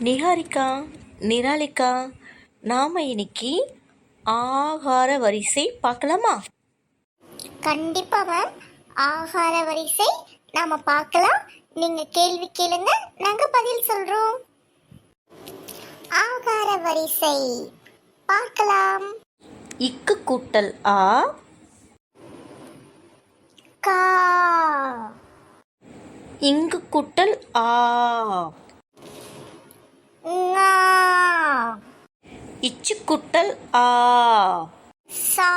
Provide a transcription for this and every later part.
நிஹாரிகா நிராலிகா நாம் இன்னைக்கு ஆகார வரிசை பார்க்கலாமா? கண்டிப்பா மேம் ஆகார வரிசை நாம பார்க்கலாம். நீங்க கேள்வி கேளுங்க நாங்க பதில் சொல்றோம். ஆகார வரிசை பார்க்கலாம். இக்கு கூட்டல் ஆ? கா. இங்கு கூட்டல் ஆ ஞா இச்சு கூட்டல் ஆ. சா.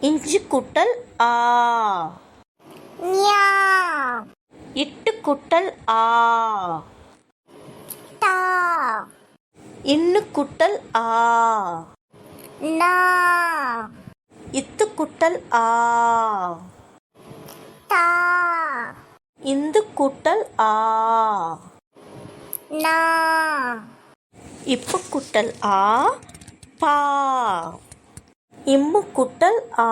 இஞ்சு கூட்டல் ஆ. ஞா. இட்டு கூட்டல் ஆ. டா. இன்னு கூட்டல் ஆ. நா. இத்து கூட்டல் ஆ. டா. இந்து கூட்டல் ஆ. நா. இப்பு கூட்டல் ஆ பா. இம்மு கூட்டல் ஆ.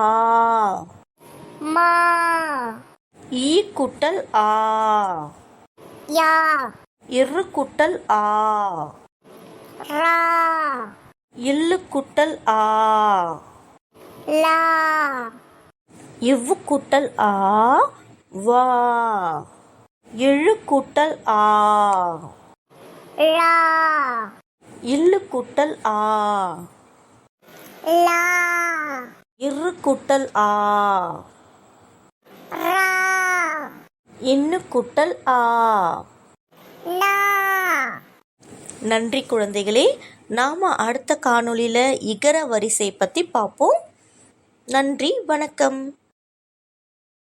மா. ஈ கூட்டல் ஆ. யா. இரு கூட்டல் ஆ. ரா. இல்லு கூட்டல் ஆ. லா. இவ்வு கூட்டல் ஆ வா. எழு கூட்டல் ஆ. லா. இல்லு கூட்டல் ஆ. லா. இரு கூட்டல் ஆ. ரா. இன்னு கூட்டல் ஆ நன்றி குழந்தைகளே நாம் அடுத்த காணொளியில் இகர வரிசை பற்றி பார்ப்போம். நன்றி வணக்கம்.